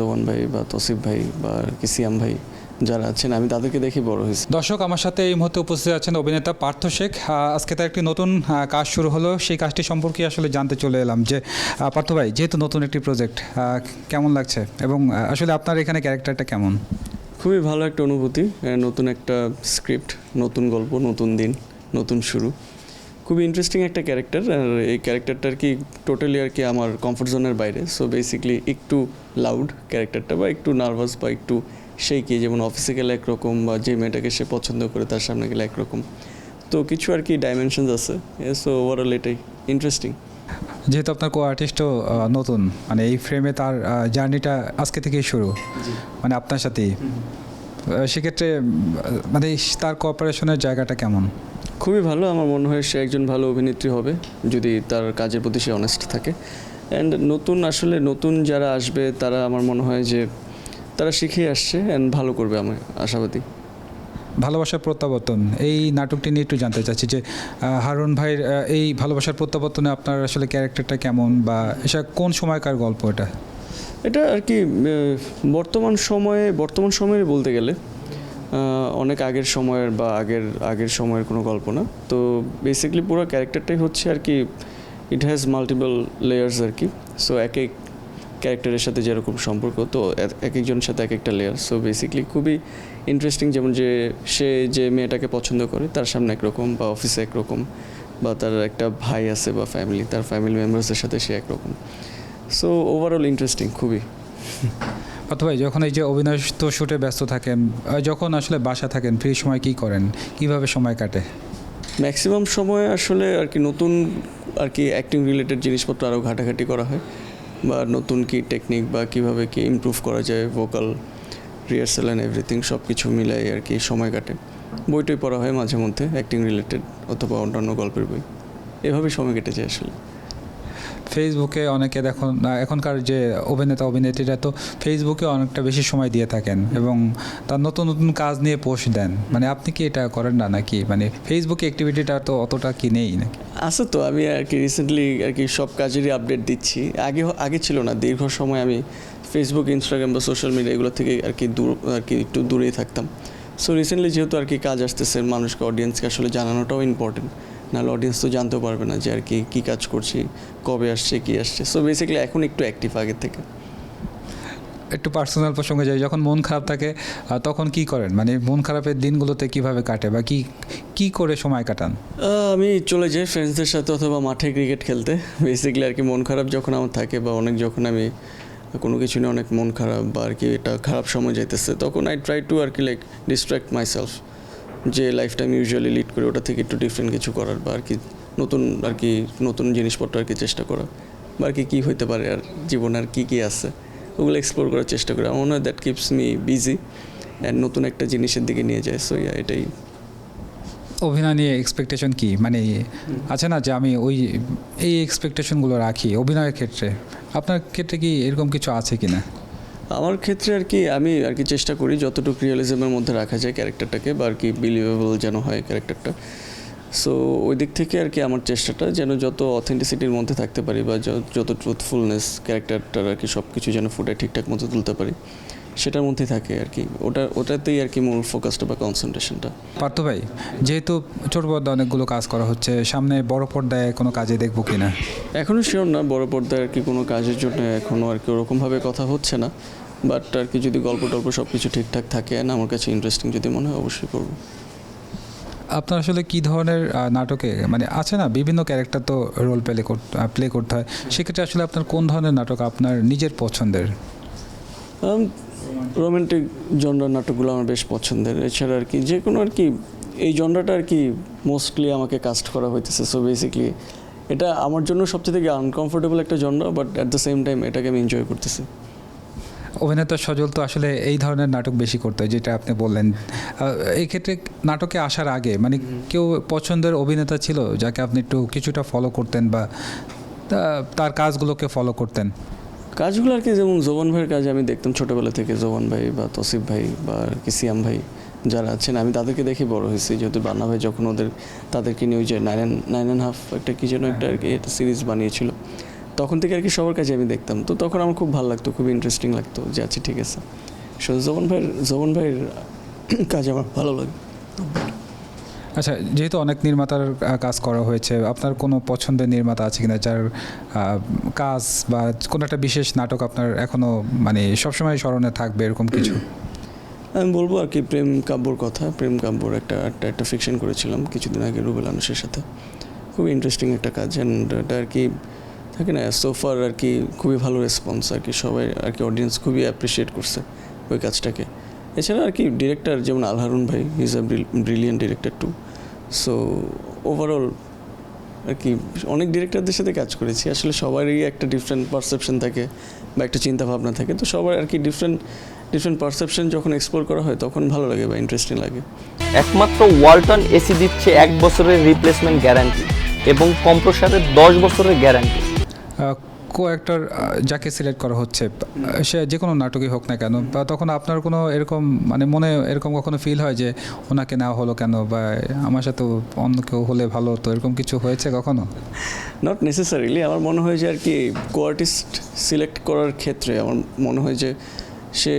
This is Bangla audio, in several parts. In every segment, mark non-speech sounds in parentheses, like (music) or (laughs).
জওয়ান ভাই বা তসিফ ভাই বা কি সিয়াম ভাই যারা আছেন আমি তাদেরকে দেখে বড় হয়েছি। দর্শক আমার সাথে এই মুহূর্তে উপস্থিত আছেন অভিনেতা পার্থ শেখ। আজকে তার একটি নতুন কাজ শুরু হলো। সেই কাজটি সম্পর্কে আসলে জানতে চলে এলাম যে পার্থ ভাই যেহেতু নতুন একটি প্রজেক্ট কেমন লাগছে? এবং আসলে আপনার এখানে ক্যারেক্টারটা কেমন? খুবই ভালো একটা অনুভূতি নতুন একটা স্ক্রিপ্ট নতুন গল্প নতুন দিন নতুন শুরু। খুবই ইন্টারেস্টিং একটা ক্যারেক্টার আর এই ক্যারেক্টারটা আর কি টোটালি আর কি আমার কমফোর্ট জোনের বাইরে। সো বেসিকলি একটু লাউড ক্যারেক্টারটা বা একটু নার্ভাস বা একটু সেই কি যেমন অফিসে গেলে একরকম বা যে মেয়েটাকে সে পছন্দ করে তার সামনে গেলে একরকম। তো কিছু আর কি ডাইমেনশনস আছে। সো ওভারঅল এটাই ইন্টারেস্টিং যেহেতু আপনার কো আর্টিস্টও নতুন মানে এই ফ্রেমে তার জার্নিটা আজকে থেকেই শুরু মানে আপনার সাথেই। সেক্ষেত্রে মানে তার কোঅপারেশনের জায়গাটা কেমন? খুবই ভালো। আমার মনে হয় সে একজন ভালো অভিনেত্রী হবে যদি তার কাজের প্রতি সে অনেস্ট থাকে। অ্যান্ড নতুন আসলে নতুন যারা আসবে তারা আমার মনে হয় যে তারা শিখে আসছে অ্যান্ড ভালো করবে আমি আশাবাদী। ভালোবাসার প্রত্যাবর্তন এই নাটকটি নিয়ে একটু জানতে চাচ্ছি যে হারুন ভাইয়ের এই ভালোবাসার প্রত্যাবর্তনে আপনার আসলে ক্যারেক্টারটা কেমন বা এটা কোন সময়কার গল্প এটা? এটা আর কি বর্তমান সময়ে বর্তমান সময়ে বলতে গেলে অনেক আগের সময়ের বা আগের আগের সময়ের কোনো গল্প না। তো বেসিক্যালি পুরো ক্যারেক্টারটাই হচ্ছে আর কি ইট হ্যাজ মাল্টিপল লেয়ার্স আর কি। সো এক এক ক্যারেক্টারের সাথে যেরকম সম্পর্ক, তো এক- এক একজনের সাথে এক একটা লেয়ার সো বেসিক্যালি খুবই ইন্টারেস্টিং যেমন যে সে যে মেয়েটাকে পছন্দ করে, তার সামনে একরকম বা অফিসে একরকম, বা তার একটা ভাই আছে বা ফ্যামিলি তার ফ্যামিলি মেম্বার্সের সাথে সে একরকম। সো ওভারঅল ইন্টারেস্টিং খুবই। (laughs) অথবা যখন এই যে অভিনয় তো শুটে ব্যস্ত থাকেন যখন আসলে বাসা থাকেন, ফ্রি সময় কি করেন? কীভাবে সময় কাটে? ম্যাক্সিমাম সময় আসলে আর কি নতুন আর কি অ্যাক্টিং রিলেটেড জিনিসপত্র আরও ঘাটাঘাটি করা হয়। বা নতুন কি টেকনিক বা কীভাবে কি ইমপ্রুভ করা যায় ভোকাল রিহার্সাল অ্যান্ড এভরিথিং সব কিছু মিলাই আর কি সময় কাটে। বইটই পড়া হয় মাঝে মধ্যে অ্যাক্টিং রিলেটেড অথবা অন্যান্য গল্পের বই। এভাবেই সময় কেটে যায় আসলে। ফেসবুকে অনেকে দেখুন এখনকার যে অভিনেতা, অভিনেত্রীরা তো ফেসবুকে অনেকটা বেশি সময় দিয়ে থাকেন এবং তার নতুন নতুন কাজ নিয়ে পোস্ট দেন। মানে আপনি কি এটা করেন না নাকি? মানে ফেসবুকে অ্যাক্টিভিটিটা তো অতটা কি নেই নাকি? আছে তো, আমি আর কি রিসেন্টলি আর কি সব কাজেরই আপডেট দিচ্ছি। আগে আগে ছিল না, দীর্ঘ সময় আমি ফেসবুক ইনস্টাগ্রাম বা সোশ্যাল মিডিয়া এগুলো থেকে আর কি দূর, আর কি একটু দূরেই থাকতাম। সো রিসেন্টলি যেহেতু আর কি কাজ আসতেছে, মানুষকে অডিয়েন্সকে আসলে জানানোটাও ইম্পর্টেন্ট নাহলে অডিয়েন্স তো জানতেও পারবে না যে আর কি কী কাজ করছি কবে আসছে কী আসছে। সো বেসিক্যালি এখন একটু অ্যাক্টিভ আগের থেকে। একটু পার্সোনাল প্রসঙ্গে যাই যখন মন খারাপ থাকে তখন কি করেন? মানে মন খারাপের দিনগুলোতে কীভাবে কাটে বা কি কি করে সময় কাটান? আমি চলে যাই ফ্রেন্ডসদের সাথে অথবা মাঠে ক্রিকেট খেলতে। বেসিক্যালি আর কি মন খারাপ যখন আমার থাকে বা অনেক যখন আমি কোনো কিছু নিয়ে অনেক মন খারাপ বা আর কি এটা খারাপ সময় যাইতেছে তখন আই ট্রাই টু আর কি লাইক ডিস্ট্র্যাক্ট মাইসেলফ যে লাইফটা আমি ইউজুয়ালি লিড করি ওটা থেকে একটু ডিফারেন্ট কিছু করার বা আর কি নতুন আর কি নতুন জিনিসপত্র আর কি চেষ্টা করা। বা আর কি কী হইতে পারে আর জীবনে আর কী কী আছে ওগুলো এক্সপ্লোর করার চেষ্টা করি। আমার মনে হয় that keeps me busy and নতুন একটা জিনিসের দিকে নিয়ে যায়। সো ইয়া এটাই। অভিনয় নিয়ে এক্সপেকটেশন কি? মানে আছে না যে আমি ওই এই এক্সপেকটেশনগুলো রাখি অভিনয়ের ক্ষেত্রে? আপনার ক্ষেত্রে কি এরকম কিছু আছে কি না আমার ক্ষেত্রে আর কি আমি আর কি চেষ্টা করি যতটুকু রিয়েলিজমের মধ্যে রাখা যায় ক্যারেক্টারটাকে বা আর কি বিলিভেবল যেন হয় ক্যারেক্টারটা সো ওই দিক থেকে আর কি আমার চেষ্টাটা যেন যত অথেন্টিসিটির মধ্যে থাকতে পারি বা যত ট্রুথফুলনেস ক্যারেক্টারটার আর কি সব কিছু যেন ফুটে ঠিকঠাক মতো তুলতে পারি সেটার মধ্যেই থাকে আর কি। ওটা ওটাতেই আর কি মূল ফোকাসটা বা কনসেন্ট্রেশনটা পার্থ ভাই যেহেতু ছোট পর্দায় অনেকগুলো কাজ করা হচ্ছে সামনে বড় পর্দায় কোনো কাজে দেখব কি না এখনও শিওর না বড় পর্দায় আর কি কোনো কাজের জন্য এখনও আর কি ওরকমভাবে কথা হচ্ছে না। বাট আর কি যদি গল্প টল্প সব কিছু ঠিকঠাক থাকে না আমার কাছে ইন্টারেস্টিং যদি মনে হয় অবশ্যই করব। আপনার আসলে কি ধরনের নাটকে মানে আছে না বিভিন্ন ক্যারেক্টার তো রোল প্লে করতে প্লে করতে হয় সেক্ষেত্রে আসলে আপনার কোন ধরনের নাটক আপনার নিজের পছন্দের? রোমান্টিক জনরার নাটকগুলো আমার বেশ পছন্দের। এছাড়া আর কি যে কোনো আর কি এই জনরাটা আর কি মোস্টলি আমাকে কাস্ট করা হইতেছে। সো বেসিকলি এটা আমার জন্য সবচেয়ে থেকে আনকমফোর্টেবল একটা genre but at the same time এটাকে আমি এনজয় করতেছি। অভিনেতা সজল তো আসলে এই ধরনের নাটক বেশি করতে হয় যেটা আপনি বললেন। এই ক্ষেত্রে নাটকে আসার আগে মানে কেউ পছন্দের অভিনেতা ছিল যাকে আপনি একটু কিছুটা ফলো করতেন বা তার কাজগুলোকে ফলো করতেন? কাজগুলো আর কি, যেমন জোবান ভাইয়ের কাজ আমি দেখতাম ছোটোবেলা থেকে, জোবান ভাই বা তসিফ ভাই বা কি, সিয়াম ভাই যারা আছেন, আমি তাদেরকে দেখে বড় হয়েছি, যেহেতু বান্না ভাই যখন ওদের, তাদেরকে নিয়ে ওই যে নাইন নাইন অ্যান্ড হাফ একটা কি যেন একটা সিরিজ বানিয়েছিল। তখন থেকে আর কি সবার কাছে আমি দেখতাম। তো তখন আমার খুব ভালো লাগতো খুব ইন্টারেস্টিং লাগতো যে আচ্ছা ঠিক আছে। সো জবন ভাইয়ের জবন ভাইয়ের (clears throat) কাজ আমার ভালো লাগে। আচ্ছা যেহেতু অনেক নির্মাতার কাজ করা হয়েছে আপনার কোনো পছন্দের নির্মাতা আছে কিনা যার কাজ বা কোনো একটা বিশেষ নাটক আপনার এখনও মানে সবসময় স্মরণে থাকবে এরকম কিছু? (clears throat) আমি বলব আর কি প্রেম কাব্যর কথা। প্রেম কাব্যর একটা একটা একটা ফিকশন করেছিলাম কিছুদিন আগে রুবেল আনুসের সাথে। খুবই ইন্টারেস্টিং একটা কাজ। অ্যান্ড এটা আর কি থাকে না সোফার আর কি খুবই ভালো রেসপন্স আর কি সবাই আর কি অডিয়েন্স খুবই অ্যাপ্রিসিয়েট করছে ওই কাজটাকে। এছাড়া আর কি ডিরেক্টর যেমন আলহারুন ভাই is a brilliant director too so overall আর কি অনেক ডিরেক্টরদের সাথে কাজ করেছি, আসলে সবারই একটা ডিফারেন্ট পারসেপশন থাকে বা একটা চিন্তা ভাবনা থাকে, তো সবার আর কি ডিফারেন্ট ডিফারেন্ট পারসেপশন যখন এক্সপ্লোর করা হয় তখন ভালো লাগে বা ইন্টারেস্টিং লাগে। একমাত্র ওয়ালটন এসি দিচ্ছে এক বছরের রিপ্লেসমেন্ট গ্যারান্টি এবং কম্প্রসারের দশ বছরের গ্যারান্টি কো অ্যাক্টর যাকে সিলেক্ট করা হচ্ছে, সে যে কোনো নাটকই হোক না কেন, বা তখন আপনার কোনো এরকম মানে মনে এরকম কখনো ফিল হয় যে, ওনাকে নেওয়া হলো কেন? বা, আমার সাথে অন্য কেউ হলে ভালো হতো, এরকম কিছু হয়েছে কখনো? নট নেসেসারিলি আমার মনে হয় যে আর কি কো আর্টিস্ট সিলেক্ট করার ক্ষেত্রে আমার মনে হয় যে সে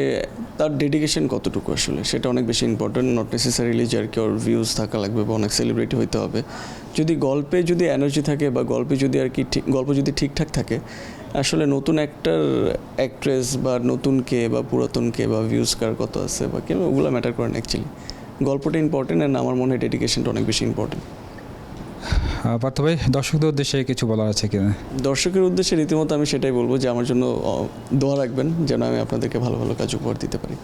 তার ডেডিকেশন কতটুকু আসলে? সেটা অনেক বেশি ইম্পর্টেন্ট নট নেসেসারিলি যে আর কি ওর ভিউজ থাকা লাগবে বা অনেক সেলিব্রিটি হইতে হবে। যদি গল্পে যদি এনার্জি থাকে বা গল্পে যদি আর কি ঠিক, গল্প যদি ঠিকঠাক থাকে, আসলে নতুন একটার অ্যাক্ট্রেস বা নতুন কে বা পুরাতন কে বা ভিউজ কার কত আছে বা কেন, ওগুলো ম্যাটার করে না অ্যাকচুয়ালি গল্পটা ইম্পর্টেন্ট অ্যান্ড আমার মনে হয় ডেডিকেশনটা অনেক বেশি ইম্পর্টেন্ট পার্থ ভাই, দর্শকদের উদ্দেশ্যে কিছু বলার আছে কিনা? দর্শকের উদ্দেশ্যে রীতিমতো আমি সেটাই বলব যে, আমার জন্য দোয়া রাখবেন যেন আমি আপনাদেরকে ভালো ভালো কাজ উপহার দিতে পারি।